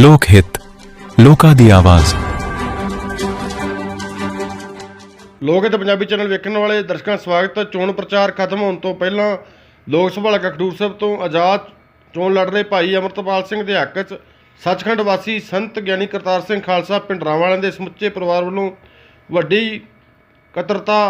ਲੋਕ ਹਿੱਤ, ਲੋਕਾਂ ਦੀ ਆਵਾਜ਼। ਲੋਕ ਹਿੱਤ ਪੰਜਾਬੀ ਚੈਨਲ ਵੇਖਣ ਵਾਲੇ ਦਰਸ਼ਕਾਂ ਦਾ ਸਵਾਗਤ ਹੈ। ਚੋਣ ਪ੍ਰਚਾਰ ਖਤਮ ਹੋਣ ਤੋਂ ਪਹਿਲਾਂ ਲੋਕ ਸਭਾ ਹਲਕਾ ਖਡੂਰ ਸਾਹਿਬ ਤੋਂ ਆਜ਼ਾਦ ਚੋਣ ਲੜ ਰਹੇ ਭਾਈ ਅਮਰਤਪਾਲ ਸਿੰਘ ਦੇ ਹੱਕ 'ਚ ਸੱਚਖੰਡ ਵਾਸੀ ਸੰਤ ਗਿਆਨੀ ਕਰਤਾਰ ਸਿੰਘ ਖਾਲਸਾ ਪਿੰਡਰਾਂ ਵਾਲਿਆਂ ਦੇ ਸਮੁੱਚੇ ਪਰਿਵਾਰ ਵੱਲੋਂ ਵੱਡੀ ਕਤਰਤਾ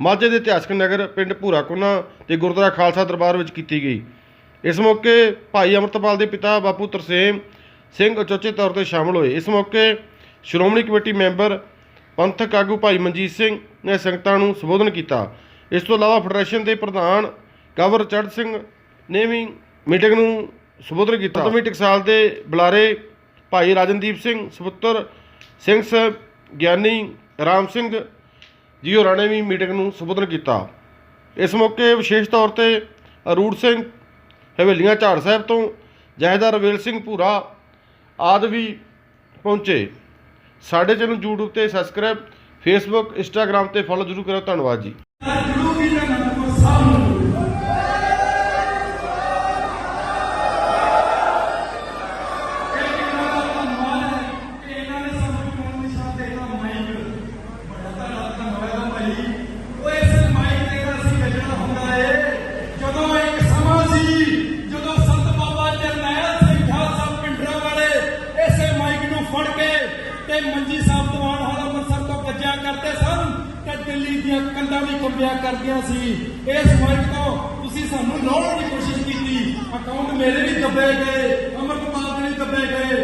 ਮਾਝੇ ਦੇ ਇਤਿਹਾਸਕ ਨਗਰ ਪਿੰਡ ਭੂਰਾਕੋਨਾ ਤੇ ਗੁਰਦੁਆਰਾ ਖਾਲਸਾ ਦਰਬਾਰ ਵਿੱਚ ਕੀਤੀ ਗਈ। ਇਸ ਮੌਕੇ ਭਾਈ ਅਮਰਤਪਾਲ ਦੇ ਪਿਤਾ ਬਾਪੂ ਤਰਸੇਮ ਸਿੰਘ ਉਚੇਚੇ ਤੌਰ ਤੇ ਸ਼ਾਮਲ ਹੋਏ। ਇਸ ਮੌਕੇ ਸ਼੍ਰੋਮਣੀ ਕਮੇਟੀ ਮੈਂਬਰ ਪੰਥਕ ਆਗੂ ਭਾਈ ਮਨਜੀਤ ਸਿੰਘ ਨੇ ਸੰਗਤਾਂ ਨੂੰ ਸੰਬੋਧਨ ਕੀਤਾ। ਇਸ ਤੋਂ ਇਲਾਵਾ ਫੈਡਰੇਸ਼ਨ ਦੇ ਪ੍ਰਧਾਨ ਕਵਰ ਚੜ੍ਹ ਸਿੰਘ ਨੇ ਵੀ ਮੀਟਿੰਗ ਨੂੰ ਸੰਬੋਧਨ ਕੀਤਾ। ਪ੍ਰਥਮੀ ਟਕਸਾਲ ਦੇ ਬੁਲਾਰੇ ਭਾਈ ਰਾਜਨਦੀਪ ਸਿੰਘ, ਸਪੁੱਤਰ ਸਿੰਘ ਸਾਹਿਬ, ਗਿਆਨੀ ਰਾਮ ਸਿੰਘ ਜੀ ਹੋਰਾਂ ਨੇ ਵੀ ਮੀਟਿੰਗ ਨੂੰ ਸੰਬੋਧਨ ਕੀਤਾ। ਇਸ ਮੌਕੇ ਵਿਸ਼ੇਸ਼ ਤੌਰ ਤੇ ਅਰੂੜ ਸਿੰਘ ਹਵੇਲੀਆਂ ਝਾੜ ਸਾਹਿਬ ਤੋਂ, ਜਹੇਦਾਰ ਰਵੇਲ ਸਿੰਘ ਭੂਰਾ ਆਦਿ ਵੀ ਪਹੁੰਚੇ। ਸਾਡੇ ਚੈਨਲ YouTube ਤੇ ਸਬਸਕ੍ਰਾਈਬ Facebook, Instagram ਤੇ ਫੋਲੋ ਜ਼ਰੂਰ ਕਰੋ ਧੰਨਵਾਦ ਜੀ। ਮੰਜੀ ਸਾਹਿਬ ਦੀਵਾਨ ਹਾਲ ਅੰਮ੍ਰਿਤਸਰ ਤੋਂ ਗੱਜਿਆ ਕਰਦੇ ਸਨ ਤੇ ਦਿੱਲੀ ਦੀਆਂ ਕੰਧਾਂ ਵੀ ਕੰਬਿਆ ਕਰਦੀਆਂ ਸੀ। ਇਸ ਮਾਈਕ ਤੋਂ ਤੁਸੀਂ ਸਾਨੂੰ ਲਾਉਣ ਦੀ ਕੋਸ਼ਿਸ਼ ਕੀਤੀ। ਅਕਾਊਂਟ ਮੇਰੇ ਵੀ ਦੱਬੇ ਗਏ, ਅਮਰਪਾਲ ਦੇ ਵੀ ਦੱਬੇ ਗਏ।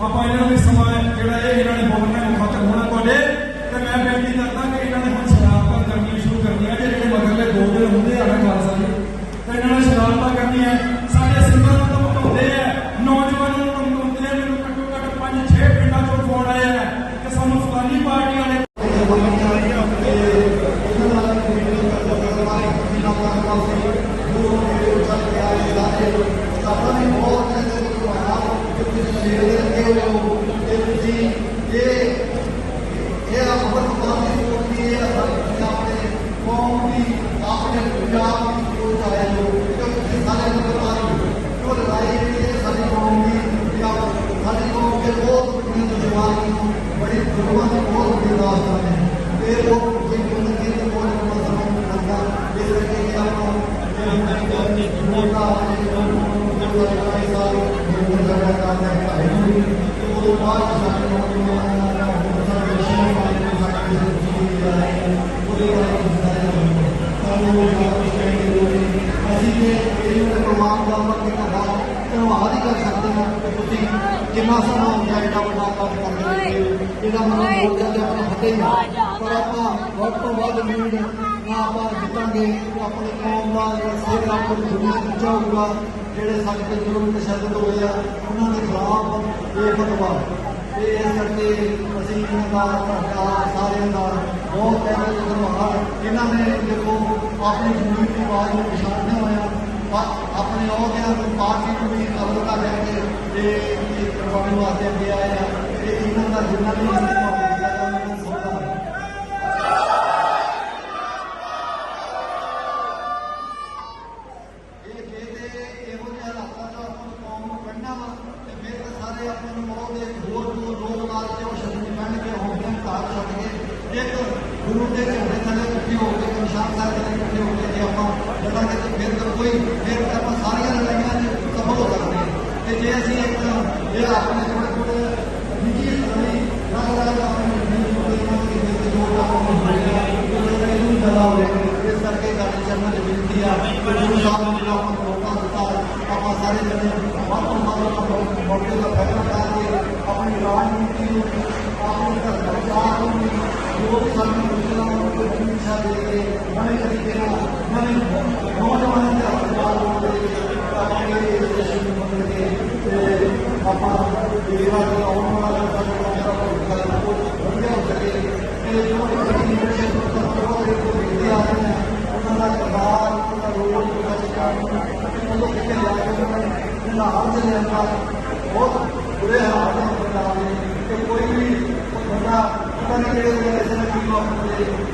ਆਪਾਂ ਇਹਨਾਂ ਨੂੰ ਵੀ ਸਮਾਂ ਹੈ, ਜਿਹੜਾ ਇਹ ਇਹਨਾਂ ਨੇ ਬੋਲਣਾ ਹੈ ਮੁਖਾਤਬ ਹੋਣਾ ਤੁਹਾਡੇ ਤੇ ਮੈਂ ਬੇਨਤੀ ਕਰਦਾ ਕਿ ਇਹਨਾਂ ਨੇ ਹੁਣ ਸ਼ਰਾਰਤਾਂ ਕਰਨੀਆਂ ਸ਼ੁਰੂ ਕਰਨੀਆਂ ਜੇ ਜਿਹੜੇ ਮਗਰਲੇ ਦੋ ਦਿਨ ਹੁੰਦੇ ਆ ਨਾ ਖਾਲਸਾ ਜੀ ਤੇ ਇਹਨਾਂ ਨੇ ਸ਼ਰਾਰਤਾਂ ਕਰਨੀਆਂ ਸਾਡੇ ਸਿੰਘਾਂ ਨੂੰ ਤਾਂ ਭਟਾਉਂਦੇ ਆ ਨੌਜਵਾਨਾਂ ਨੂੰ ਧਮਕਾਉਂਦੇ ਆ ਮੈਨੂੰ ਘੱਟੋ ਘੱਟ 5-6 ਪਿੰਡਾਂ ਚੋਂ ਫੋਨ ਆਏ ਆ ਕਿ ਸਾਨੂੰ ਫਲਾਨੀ ਪਾਰਟੀ ਵਾਲੇ ਬੜੀ ਗੁਰਬਾਂ ਦੀ ਬਹੁਤ ਵੱਡੀ ਦਾਸਤਾਨ ਹੈ ਇਹ ਲੋਕ ਜਿੰਨੇ ਨੂੰ ਜਿੰਨੇ ਕੋਲ ਮਸਲਾ ਕਰਦਾ ਇਸ ਕਰਕੇ ਕਿ ਆਪਾਂ ਇਹ ਹੁੰਦਾ ਕਿ ਮੋਟਾ ਜਿਹੜਾ ਲੜਾਈ ਦਾ ਜਿਹੜਾ ਲੜਾ ਕਰਦਾ ਹੈ ਭਾਈ ਉਹ ਬਾਅਦ ਸਾਡੇ ਨੂੰ ਸਾਡੇ ਸ਼ਹਿਰ ਵਾਲੇ ਸਾਡੇ ਜ਼ਿੰਦਗੀ ਦਾ ਹੈ ਉਹਦੇ ਬਾਰੇ ਸਾਨੂੰ ਅਸੀਂ ਜੇ ਇਹ ਪ੍ਰਮਾਣ ਦਾ ਮਤ ਕਰਦਾ ਧੰਨਵਾਦ ਹੀ ਕਰ ਸਕਦੇ ਹਾਂ ਕਿ ਤੁਸੀਂ ਜਿੰਨਾ ਸਮਾਂ ਹੁੰਦਾ ਐਡਾ ਵੱਡਾ ਕੰਮ ਕਰਦੇ ਰਹੇ ਹੋ ਇਹਦਾ ਮਤਲਬ ਬੋਲ ਜਾਂਦੇ ਆਪਣੇ ਹੱਥੇ ਹੀ ਆ। ਪਰ ਆਪਾਂ ਵੱਧ ਤੋਂ ਬਾਅਦ ਲੀਡ ਨਾ ਆਪਾਂ ਜਿੱਤਾਂਗੇ ਤੇ ਆਪਣੇ ਕੌਮ ਦਾ ਜਿਹੜਾ ਸਿਰ ਆਪਣੇ ਜੁੜੀ ਉੱਚਾ ਹੋਊਗਾ ਜਿਹੜੇ ਸਾਡੇ ਤੇ ਜ਼ੁਲਮ ਤਸ਼ੱਦਦ ਹੋਏ ਆ ਉਹਨਾਂ ਦੇ ਖਿਲਾਫ ਇਹ ਫਤਵਾ ਤੇ ਇਸ ਕਰਕੇ ਅਸੀਂ ਇਹਨਾਂ ਦਾ ਤੁਹਾਡਾ ਸਾਰਿਆਂ ਦਾ ਬਹੁਤ ਤਹਿ ਤੋਂ ਧੰਨਵਾਦ ਇਹਨਾਂ ਨੇ ਦੇਖੋ ਆਪਣੀ ਜ਼ਿੰਦਗੀ ਦੀ ਆਵਾਜ਼ ਨੂੰ ਪਛਾਣਿਆ ਹੋਇਆ। ਆਪਣੇ ਅਹੁਦਿਆਂ ਨੂੰ ਪਾਰਟੀ ਨੂੰ ਵੀ ਕਬਲ ਕਰ ਲੈ ਕੇ ਤੇ ਇਹ ਕਰਵਾਉਣ ਵਾਸਤੇ ਅੱਗੇ ਆਏ ਆ। ਤੇ ਇਹਨਾਂ ਦਾ ਜਿੰਨਾ ਵੀ ਅਸੀਂ ਤੁਹਾਨੂੰ ਦਿੱਤਾ ਜਾਵੇ ਉਹਨਾਂ ਨੂੰ ਸਭ ਦਾ ਗੁਰੂ ਦੇ ਸਾਰੇ ਜਣੇ ਇਕੱਠੇ ਹੋ ਕੇ ਜੇ ਆਪਾਂ ਲੜਾਂਗੇ ਤੇ ਫਿਰ ਤਾਂ ਕੋਈ, ਫਿਰ ਤਾਂ ਆਪਾਂ ਸਾਰੀਆਂ ਲੜਾਈਆਂ 'ਚ ਸਫਲ ਹੋ ਸਕਦੇ ਹਾਂ ਤੇ ਜੇ ਅਸੀਂ ਇੱਕ ਜੇ ਆਪਣੇ ਥੋੜੇ ਥੋੜੇ ਨਿੱਜੀ ਸਰੀ ਨਾਲ ਨਾਲ ਆਪਣੇ ਨਿੱਜੀ ਥੋੜੇ ਨਾਲ ਵਿੱਚ ਜੋੜ ਆਪਾਂ ਨੂੰ ਹੋਏਗਾ ਇਹਨੂੰ ਜ਼ਿਆਦਾ ਹੋਵੇਗਾ ਇਸ ਕਰਕੇ ਸਾਡੇ ਚਰਨਾਂ ਦੀ ਬੇਨਤੀ ਆ, ਗੁਰੂ ਸਾਹਿਬ ਨੇ ਜਿਹੜਾ ਆਪਾਂ ਮੌਕਾ ਦਿੱਤਾ, ਆਪਾਂ ਸਾਰੇ ਜਣੇ ਵੱਧ ਤੋਂ ਵੱਧ ਆਪਾਂ ਮੌਕੇ ਦਾ ਫਾਇਦਾ ਉਠਾ ਕੇ ਆਪਣੀ ਰਾਜਨੀਤੀ ਨੂੰ, ਆਪਣੇ ਘਰ ਪਰਿਵਾਰ ಯುವಕರಿಗೆ ಮನೆ ಮಮತಾ